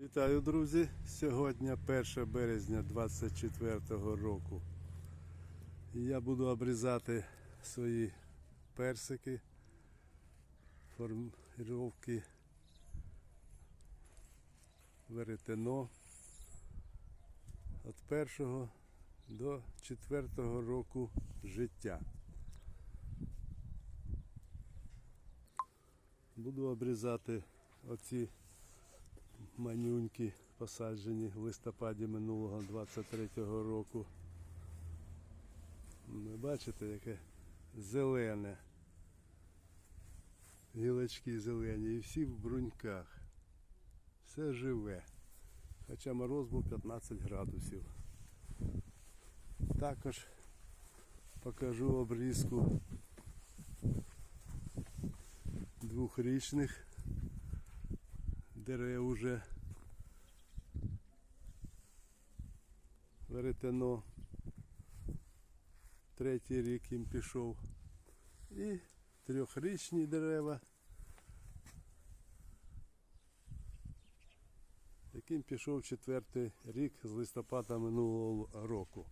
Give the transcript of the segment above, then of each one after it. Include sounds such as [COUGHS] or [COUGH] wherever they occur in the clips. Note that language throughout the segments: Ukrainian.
Вітаю, друзі! Сьогодні 1 березня 24 року. Я буду обрізати свої персики, формировки, веретено від першого до четвертого року життя. Буду обрізати оці манюньки посаджені в листопаді минулого 23-го року. Ви бачите, яке зелене. Гілочки зелені і всі в бруньках. Все живе. Хоча мороз був 15 градусів. Також покажу обрізку двохрічних дерев уже веретено. Третій рік їм пішов. І трьохрічні дерева, яким пішов четвертий рік з листопада минулого року.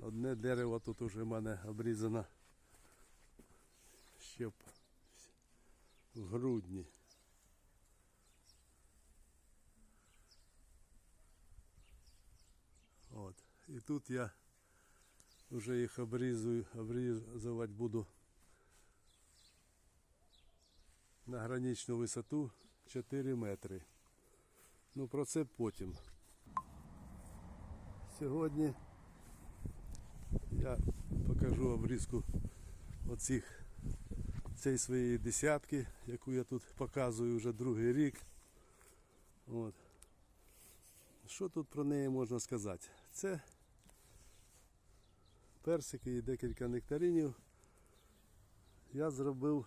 Одне дерево тут уже в мене обрізано ще в грудні. От. І тут я вже їх обрізую, обрізувати буду на граничну висоту 4 метри. Ну про це потім. Сьогодні я покажу обрізку оцих цієї своєї десятки, яку я тут показую вже другий рік. От. Що тут про неї можна сказати? Це персики і декілька нектаринів. Я зробив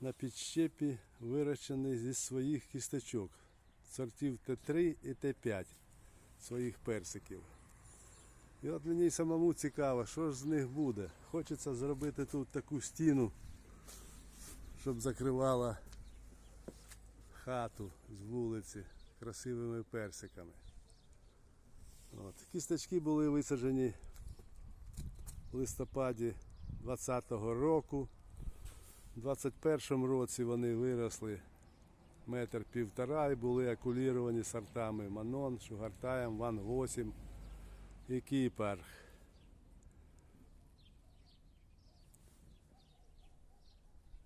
на підщепі вирощений зі своїх кісточок. Сортів Т3 і Т5 своїх персиків. І от мені самому цікаво, що ж з них буде. Хочеться зробити тут таку стіну, щоб закривала хату з вулиці красивими персиками. От. Кісточки були висаджені листопаді 20-го року. У 21-му році вони виросли метр півтора і були акуліровані сортами Манон, Шугартаєм, Ван 8 і Кіпарх.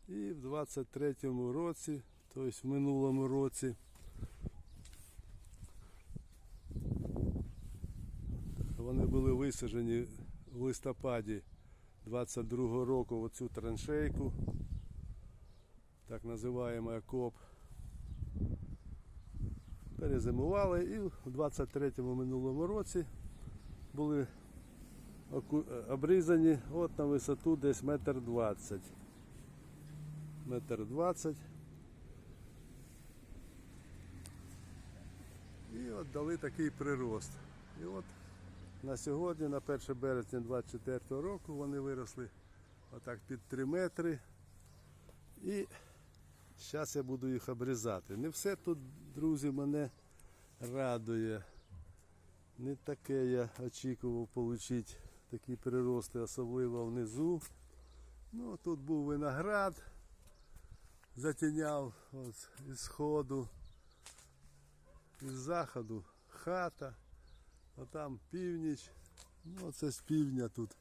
І в 23-му році, тобто в минулому році, вони були висаджені в листопаді 22-го року оцю траншейку, так називаємо окоп. Перезимували і в 23-му минулому році були обрізані от на висоту десь метр двадцять. Метр двадцять. І от дали такий прирост. І от на сьогодні, на 1 березня 24 року, вони виросли отак під 3 метри. І зараз я буду їх обрізати. Не все тут, друзі, мене радує. Не таке я очікував отримати такі прирости, особливо внизу. Ну, тут був виноград, затіняв із сходу, із заходу хата, а там північ. Ну, це з півдня тут.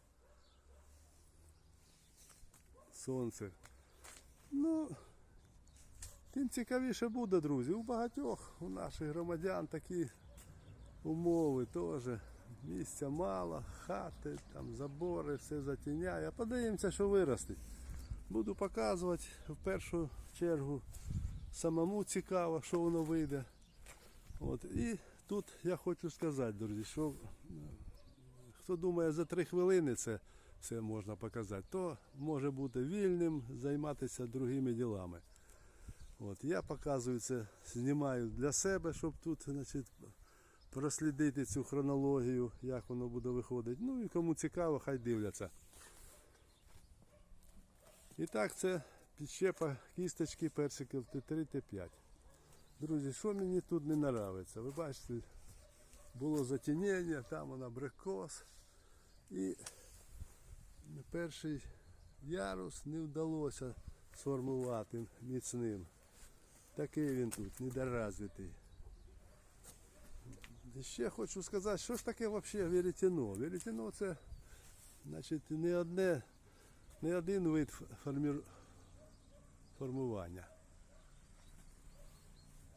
Сонце. Ну, тим цікавіше буде, друзі. У багатьох, у наших громадян такі умови теж. Місця мало, хати, там забори, все затіняє. Подивимося, що виросте. Буду показувати в першу чергу самому цікаво, що воно вийде. От. І тут я хочу сказати, друзі, що е, хто думає за три хвилини це все можна показати, то може бути вільним, займатися другими ділами. От, я показую це, знімаю для себе, щоб тут значить, прослідити цю хронологію, як воно буде виходити. Ну і кому цікаво, хай дивляться. І так, це підщепа кісточки персиків Т3, Т5. Друзі, що мені тут не подобається? Ви бачите, було затінення, там вона абрикос. І перший ярус не вдалося сформувати міцним. Такий він тут, недоразвитий. Ще хочу сказати, що ж таке взагалі веретено? Веретено це значить, не одне, не один вид формування.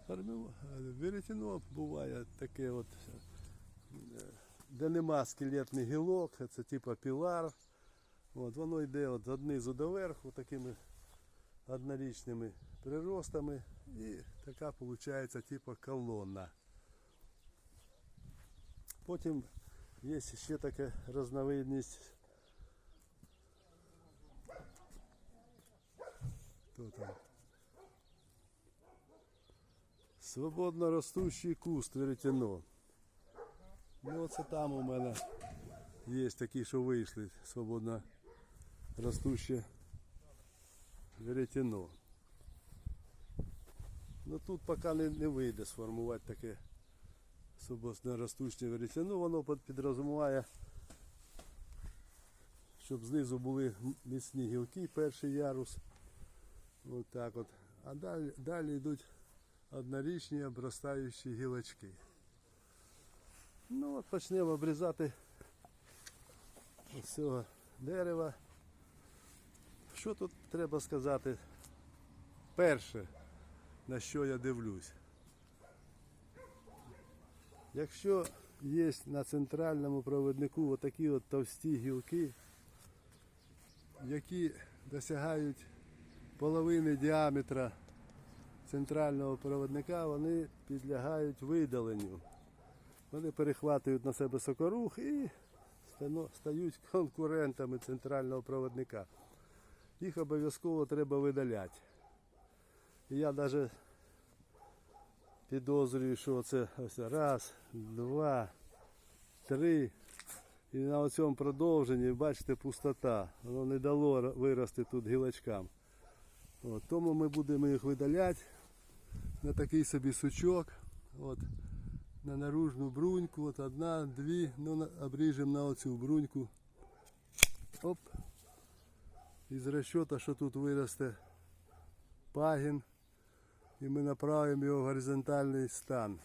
Веретено буває таке от, е, де нема скелетних гілок, це типу пілар. От, воно йде от, від низу до верху такими однорічними приростами і така виходить типу колонна. Потім є ще така різновидність. Хто там? Свободно ростущий куст веретено. Ну оце там у мене є такі, що вийшли свободно ростуще веретено. Ну тут поки не, не вийде сформувати таке свободно ростучне веретено, воно під- підрозуміває, щоб знизу були міцні гілки, перший ярус. Ось так от. А далі, далі йдуть однорічні обростаючі гілочки. Ну от почнемо обрізати з цього дерева. Що тут треба сказати? Перше, на що я дивлюсь. Якщо є на центральному проводнику отакі от товсті гілки, які досягають половини діаметра центрального проводника, вони підлягають видаленню. Вони перехватують на себе сокорух і стають конкурентами центрального проводника. Їх обов'язково треба видаляти. Я навіть підозрюю, що це ось раз, два, три. І на цьому продовженні, бачите, пустота. Воно не дало вирости тут гілочкам. От, тому ми будемо їх видаляти на такий собі сучок. От, на наружну бруньку. От одна, дві. Ну, обріжемо на оцю бруньку. Оп. Із розчота, що тут виросте пагін. І ми направимо його в горизонтальний стан.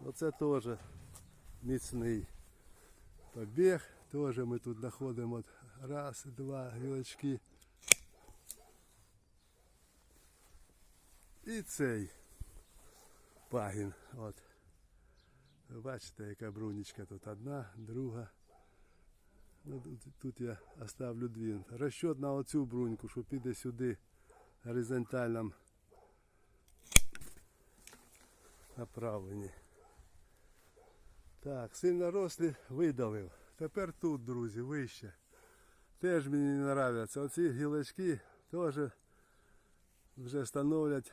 Оце теж міцний побіг. Теж ми тут знаходимо раз, два гілочки. І цей пагін. От. Бачите, яка брунічка тут одна, друга. Ну, тут, тут я оставлю дві. Розчот на оцю бруньку, що піде сюди горизонтальному направленні. Так, сильно рослі видалив. Тепер тут, друзі, вище. Теж мені не нравляться. Оці гілочки теж вже становлять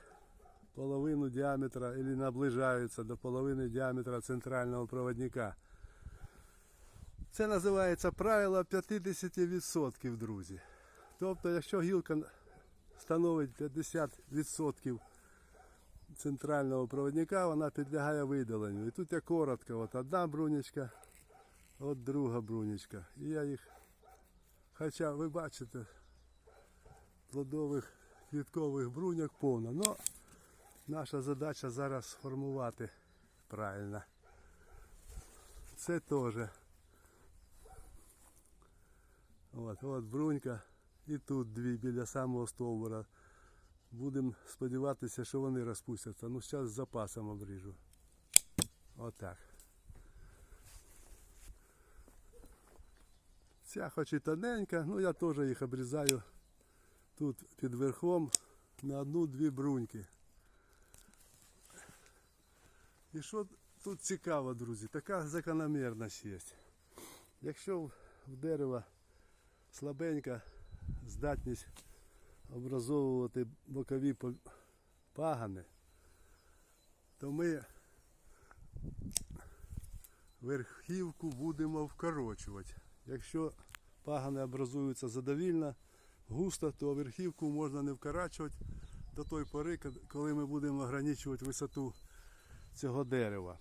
половину діаметра або наближаються до половини діаметра центрального проводника. Це називається правило 50%, друзі. Тобто, якщо гілка становить 50% центрального проводника, вона підлягає видаленню. І тут я коротко, от одна брунечка, от друга брунечка. І я їх, хоча ви бачите, плодових квіткових бруньок повно. Но наша задача зараз сформувати правильно. Це теж. От, от брунька. І тут дві біля самого стовбура. Будемо сподіватися, що вони розпустяться. Ну, зараз з запасом обріжу. Отак. Ця хоч і тоненька, ну я теж їх обрізаю тут під верхом на одну-дві бруньки. І що тут цікаво, друзі, така закономірність є. Якщо в- дерева слабенька здатність образовувати бокові пагани, то ми верхівку будемо вкорочувати. Якщо пагани образуються задовільно, густо, то верхівку можна не вкорачувати, до той пори, коли ми будемо ограничувати висоту цього дерева.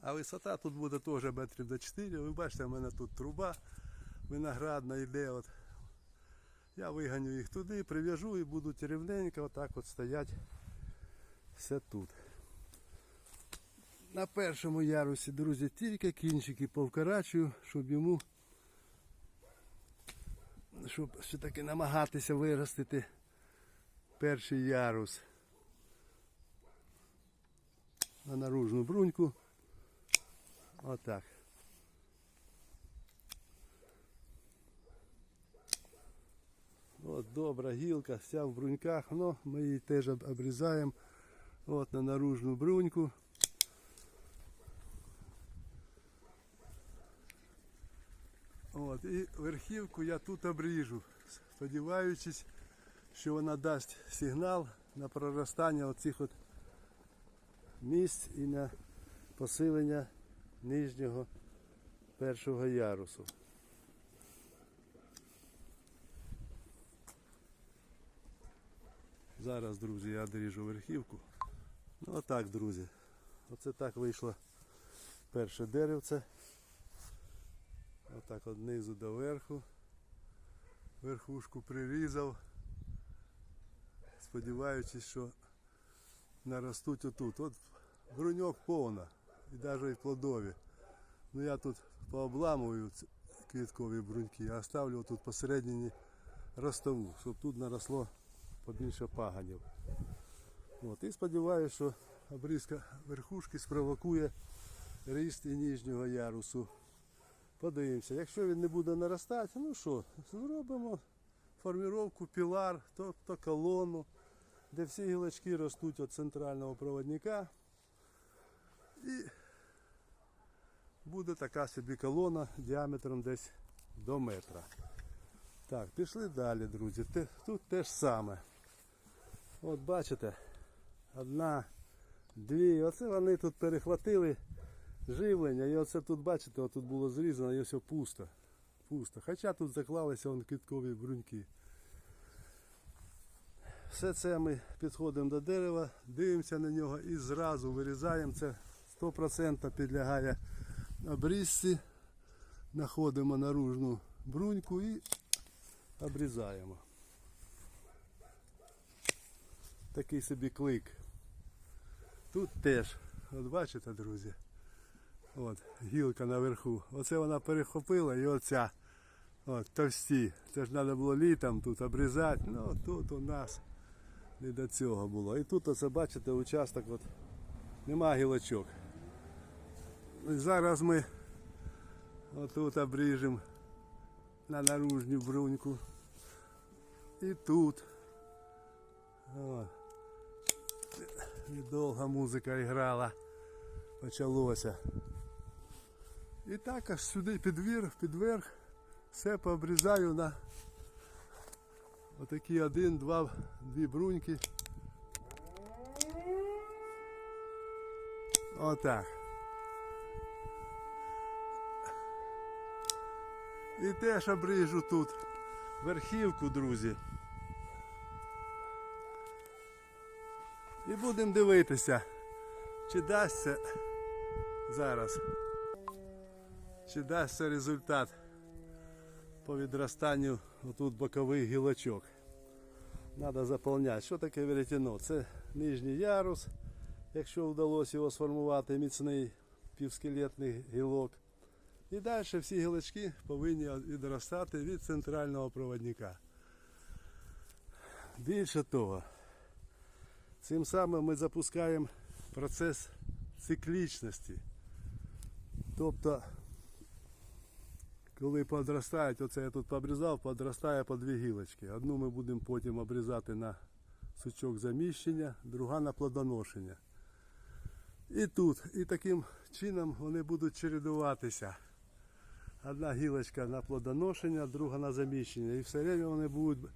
А висота тут буде теж метрів до 4. Ви бачите, в мене тут труба виноградна йде. От. Я виганю їх туди, прив'яжу і будуть рівненько отак от стоять все тут. На першому ярусі, друзі, тільки кінчики повкорачую, щоб йому щоб все таки намагатися виростити перший ярус. На наружну бруньку. Отак. От добра гілка, вся в бруньках, ну ми її теж об- обрізаємо от на наружну бруньку. От, і верхівку я тут обріжу, сподіваючись, що вона дасть сигнал на проростання оцих от місць і на посилення нижнього першого ярусу. Зараз, друзі, я доріжу верхівку. Ну отак, друзі. Оце так вийшло перше деревце. Отак от знизу до верху. Верхушку прирізав. Сподіваючись, що наростуть отут. От бруньок повна. І навіть плодові. Ну я тут пообламую квіткові бруньки, а оставлю тут посередині ростову, щоб тут наросло побільше паганів. От, і сподіваюся, що обрізка верхушки спровокує ріст і ніжнього ярусу. Подивимося. Якщо він не буде наростати, ну що, зробимо форміровку пілар, тобто колону, де всі гілочки ростуть від центрального проводника. І буде така собі колона діаметром десь до метра. Так, пішли далі, друзі. Тут те ж саме. От бачите, одна, дві. Оце вони тут перехватили живлення. І оце тут, бачите, тут було зрізано і все пусто. Пусто. Хоча тут заклалися вон квіткові бруньки. Все це ми підходимо до дерева, дивимося на нього і зразу вирізаємо. Це 100% підлягає обрізці. Знаходимо наружну бруньку і обрізаємо. Такий собі клик. Тут теж, от бачите, друзі, от гілка наверху. Оце вона перехопила і оця. От, товсті. Це ж треба було літом тут обрізати. Ну тут у нас не до цього було. І тут оце бачите участок, от нема гілочок. Зараз ми отут обріжемо на наружню бруньку. І тут. О. І довга музика грала. Почалося. І так аж сюди під вір, під верх все пообрізаю на отакі один, два, дві бруньки. Отак. І теж обріжу тут верхівку, друзі. І будемо дивитися, чи дасться зараз, чи дасться результат по відростанню отут бокових гілочок. Треба заповняти. Що таке веретено? Це нижній ярус, якщо вдалося його сформувати міцний півскелетний гілок. І далі всі гілочки повинні відростати від центрального проводника. Більше того, цим самим ми запускаємо процес циклічності. Тобто, коли подростають, оце я тут пообрізав, подростає по дві гілочки. Одну ми будемо потім обрізати на сучок заміщення, друга на плодоношення. І тут, і таким чином вони будуть чередуватися. Одна гілочка на плодоношення, друга на заміщення. І все время вони будуть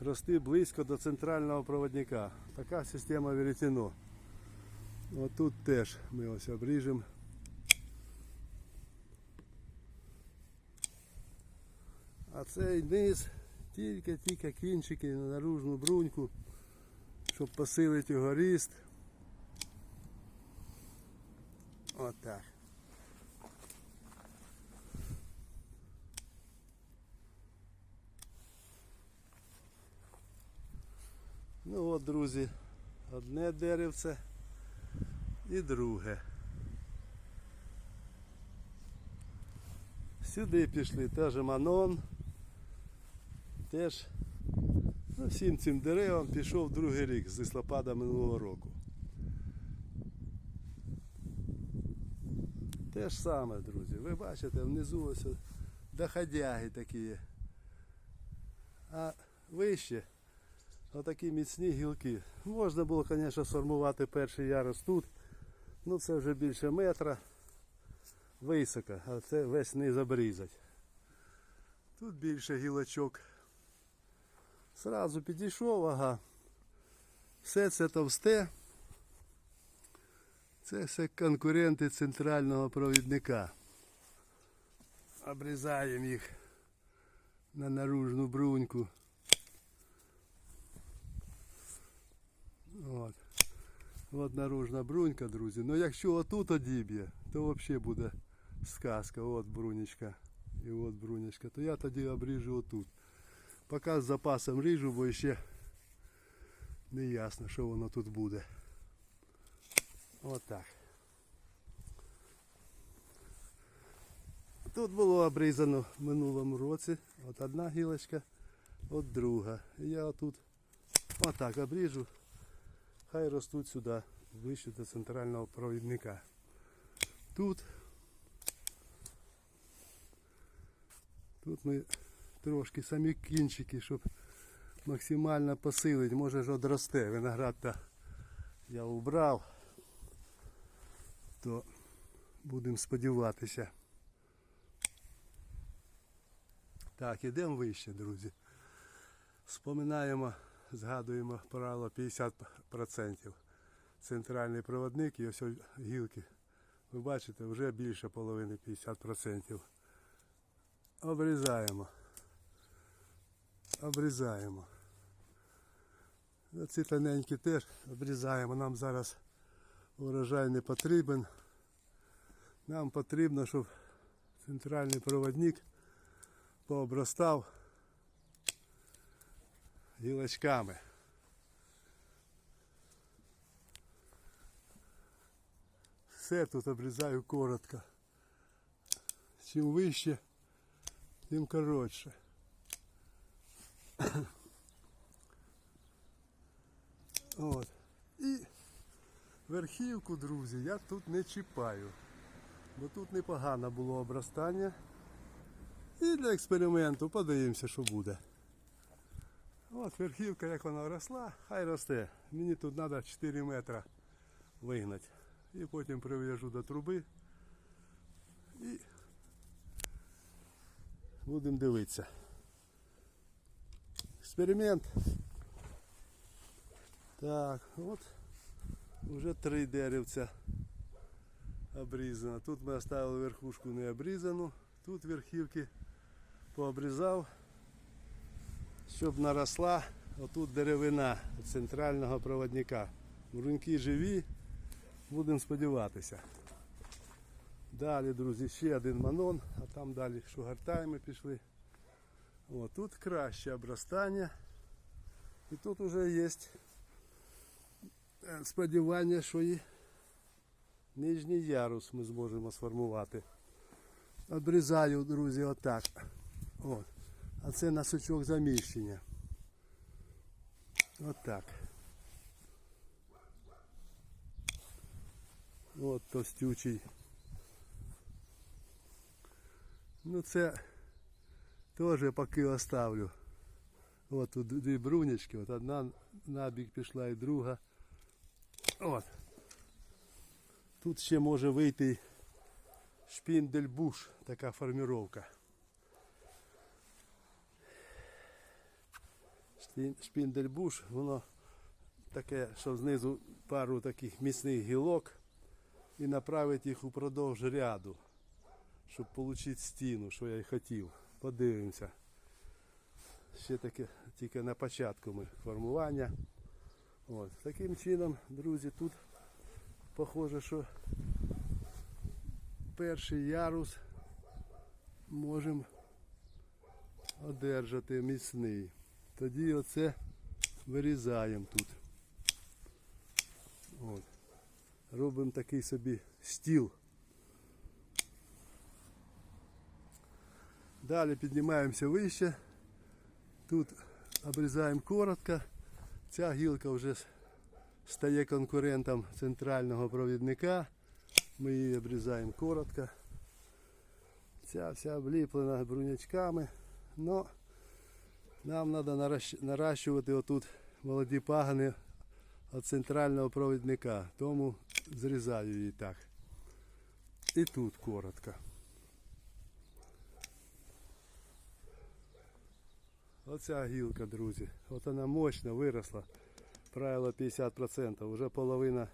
рости близько до центрального проводника. Така система веретено. От тут теж ми ось обріжемо. А цей низ Тільки-тільки кінчики на наружну бруньку, щоб посилити його ріст. Отак. Ну от, друзі, одне деревце і друге. Сюди пішли теж манон. Теж ну, всім цим деревам пішов другий рік з листопада минулого року. Те ж саме, друзі. Ви бачите, внизу ось доходяги такі. А вище отакі міцні гілки. Можна було, звісно, сформувати перший ярус тут. Ну це вже більше метра. Високо, а це весь низ обрізать. Тут більше гілочок. Сразу підійшов, ага. Все це товсте. Це все конкуренти центрального провідника. Обрізаємо їх на наружну бруньку. От. От наружна брунька, друзі. Ну якщо отут одіб'є, то взагалі буде сказка. От брунечка. І от брунечка. То я тоді обріжу отут. Поки з запасом ріжу, бо ще не ясно, що воно тут буде. Отак. Тут було обрізано в минулому році. От одна гілочка, от друга. І я отут отак обріжу. Хай ростуть сюди, ближче до центрального провідника. Тут. Тут ми трошки самі кінчики, щоб максимально посилити. Може ж одросте. Виноград то я убрав, то будемо сподіватися. Так, ідемо вище, друзі. Вспоминаємо, згадуємо правило 50%. Центральний проводник і ось гілки. Ви бачите, вже більше половини 50%. Обрізаємо. Обрізаємо. Ці тоненькі теж обрізаємо. Нам зараз урожай не потрібен. Нам потрібно, щоб центральний проводник пообростав гілочками. Все тут обрізаю коротко. Чим вище, тим коротше. [COUGHS] От. І верхівку, друзі, я тут не чіпаю. Бо тут непогано було обростання. І для експерименту подивимося, що буде. От верхівка, як вона росла, хай росте. Мені тут треба 4 метри вигнати. І потім прив'яжу до труби. І будемо дивитися. Експеримент. Так, от вже три деревця обрізано. Тут ми оставили верхушку не обрізану. Тут верхівки пообрізав, щоб наросла отут деревина центрального проводника. Бруньки живі, будемо сподіватися. Далі, друзі, ще один манон, а там далі шугартайми пішли. О, тут краще обростання. І тут вже є е, сподівання, що і нижній ярус ми зможемо сформувати. Обрізаю, друзі, отак. От. А це на сучок заміщення. Отак. От товстючий. Ну це теж поки оставлю. От тут дві брунечки, от одна набік пішла і друга. От. Тут ще може вийти шпіндельбуш, така форміровка. Шпіндельбуш, воно таке, що знизу пару таких міцних гілок і направити їх упродовж ряду, щоб отримати стіну, що я й хотів. Подивимося. ще таке, тільки на початку ми формування. От. Таким чином, друзі, тут похоже, що перший ярус можемо одержати міцний. Тоді оце вирізаємо тут. От. Робимо такий собі стіл. Далі піднімаємося вище. Тут обрізаємо коротко. Ця гілка вже стає конкурентом центрального провідника. Ми її обрізаємо коротко. Ця вся обліплена брунячками. Но нам треба наращувати отут молоді пагани від центрального провідника. Тому зрізаю її так. І тут коротко. Оця гілка, друзі. От вона мощно виросла. Правило 50%, вже половина.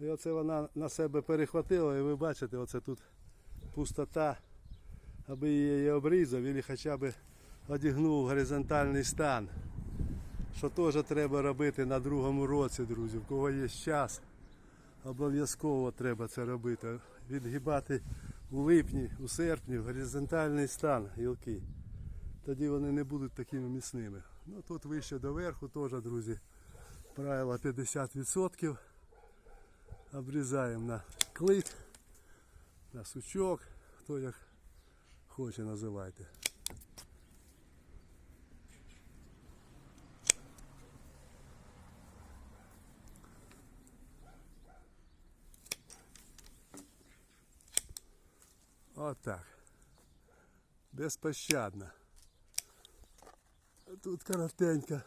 І оце вона на себе перехватила, і ви бачите, оце тут пустота, аби її обрізав, або хоча б одягнув горизонтальний стан. Що теж треба робити на другому році, друзі. В кого є час, обов'язково треба це робити. Відгибати у липні, у серпні в горизонтальний стан гілки. Тоді вони не будуть такими міцними. Ну тут вище до верху теж, друзі, правило 50%. Обрізаємо на клик, на сучок, хто як хоче називайте. Отак. Безпощадно. Тут коротенько.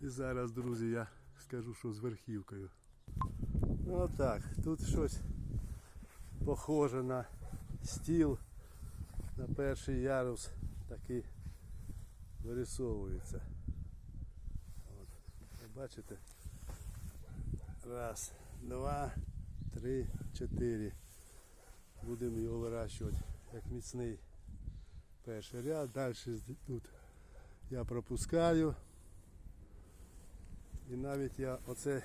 І зараз, друзі, я скажу, що з верхівкою. Отак. Тут щось похоже на стіл, на перший ярус такий вирисовується. От. Ви бачите? Раз, два, три, чотири. Будемо його вирощувати як міцний перший ряд. Далі тут я пропускаю. І навіть я оце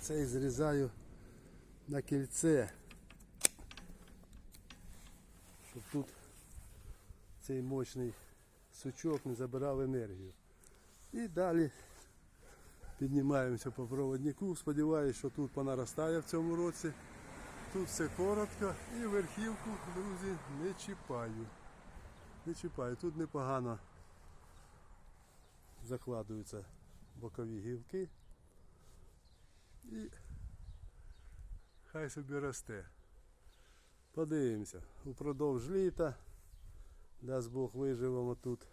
цей зрізаю на кільце, щоб тут цей мощний сучок не забирав енергію. І далі піднімаємося по проводнику. Сподіваюся, що тут понаростає в цьому році. Тут все коротко і верхівку, друзі, не чіпаю. Не чіпаю. Тут непогано закладуються бокові гілки. І хай собі росте. Подивимося. Упродовж літа, дасть Бог виживемо тут.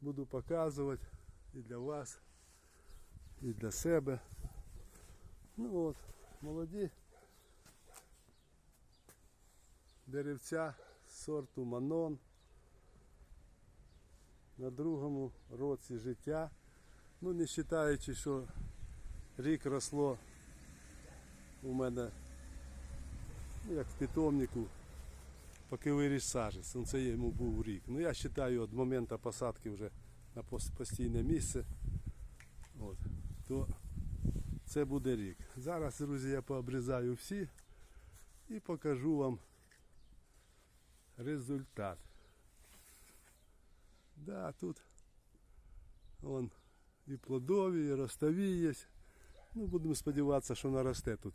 Буду показувати і для вас, і для себе. Ну от, молоді деревця сорту Манон. На другому році життя. Ну не вважаючи, що рік росло у мене ну, як в питомнику, поки виріс сажець. Ну, Це йому був рік. Ну я вважаю від моменту посадки вже на постійне місце. От, то це буде рік. Зараз, друзі, я пообрізаю всі і покажу вам результат. Да, тут вон і плодові, і ростові є. Ну, будемо сподіватися, що наросте тут.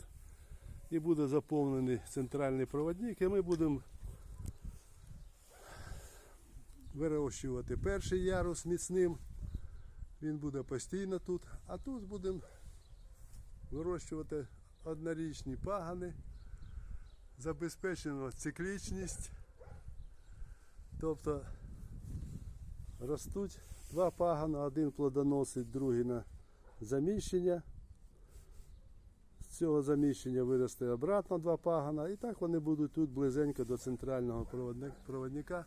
І буде заповнений центральний проводник, і ми будемо вирощувати перший ярус міцним. Він буде постійно тут, а тут будемо вирощувати однорічні пагани. Забезпечено циклічність. Тобто ростуть два пагана, один плодоносить, другий на заміщення. З цього заміщення виросте обратно два пагана. І так вони будуть тут близенько до центрального проводника.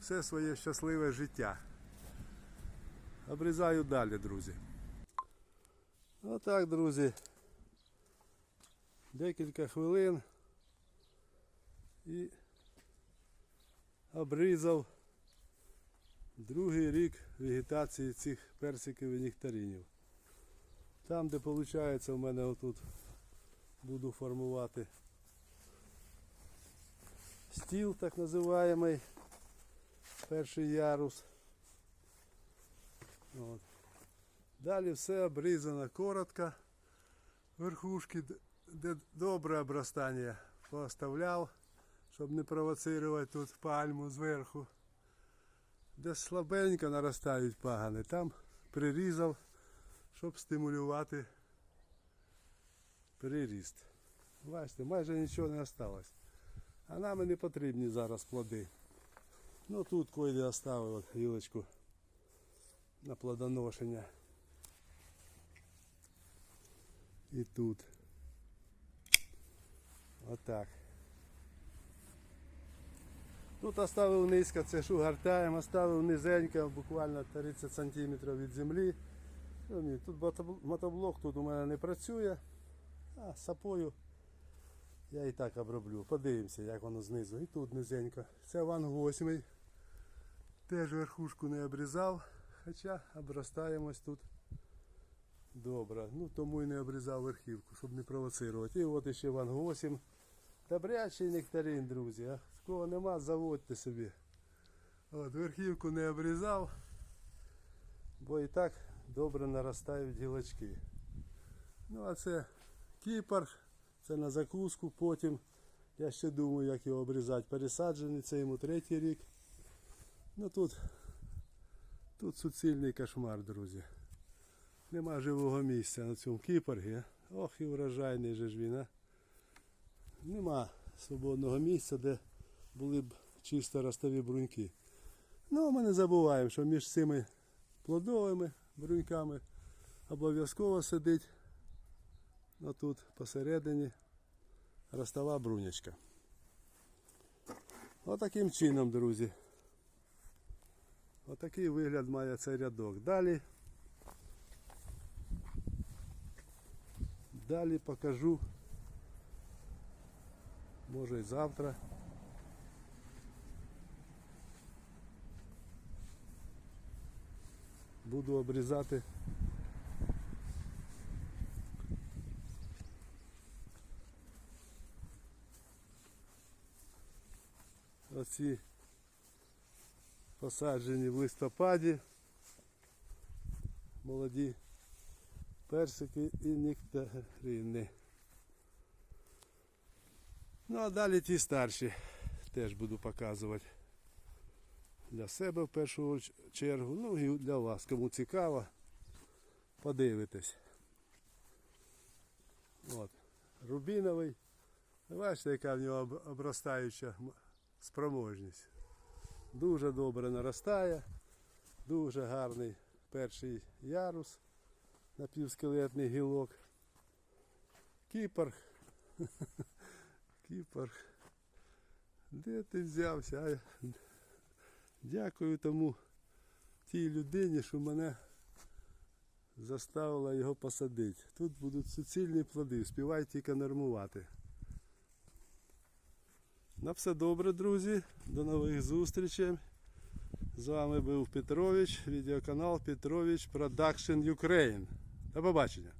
Все своє щасливе життя. Обрізаю далі, друзі. Отак, друзі. Декілька хвилин і обрізав Другий рік вегетації цих персиків і нектаринів. Там, де виходить, у мене отут буду формувати стіл, так називаємий, перший ярус. От. Далі все обрізано коротко. Верхушки, де добре обростання, поставляв, щоб не провоцирувати тут пальму зверху. Де слабенько наростають пагани, там прирізав, щоб стимулювати приріст. Бачите, майже нічого не осталось. А нам і не потрібні зараз плоди. Ну тут койде оставив гілочку на плодоношення. І тут. Отак. Тут оставив низько, це шугартаєм, оставив низенько, буквально 30 см від землі. Ну, Тут мотоблок тут у мене не працює, а сапою я і так оброблю. Подивимося, як воно знизу. І тут низенько. Це ван 8. Теж верхушку не обрізав, хоча обростаємось тут добре. Ну тому і не обрізав верхівку, щоб не провоцирувати. І от ще ван 8. Добрячий нектарин, друзі. А кого нема, заводьте собі. От, верхівку не обрізав, бо і так добре наростають гілочки. Ну а це кіпар, це на закуску, потім я ще думаю, як його обрізати. Пересаджений, це йому третій рік. Ну тут, тут суцільний кошмар, друзі. Нема живого місця на цьому кіпаргі. Ох і врожайний же ж він, а. Нема свободного місця, де були б чисто ростові бруньки. Ну, ми не забуваємо, що між цими плодовими бруньками обов'язково сидить отут посередині ростова брунячка. Отаким чином, друзі. Отакий вигляд має цей рядок. Далі. Далі покажу. Може і завтра. Буду обрізати. Оці посаджені в листопаді. Молоді персики і нектарини. Ну а далі ті старші теж буду показувати для себе в першу чергу, ну і для вас, кому цікаво, подивитесь. От. Рубіновий. Бачите, яка в нього обростаюча спроможність. Дуже добре наростає, дуже гарний перший ярус, напівскелетний гілок. Кіпар. [LAUGHS] Кіпар. Де ти взявся? Дякую тому тій людині, що мене заставила його посадити. Тут будуть суцільні плоди, співай тільки нормувати. На все добре, друзі. До нових зустрічей. З вами був Петрович, відеоканал Петрович Production Ukraine. До побачення.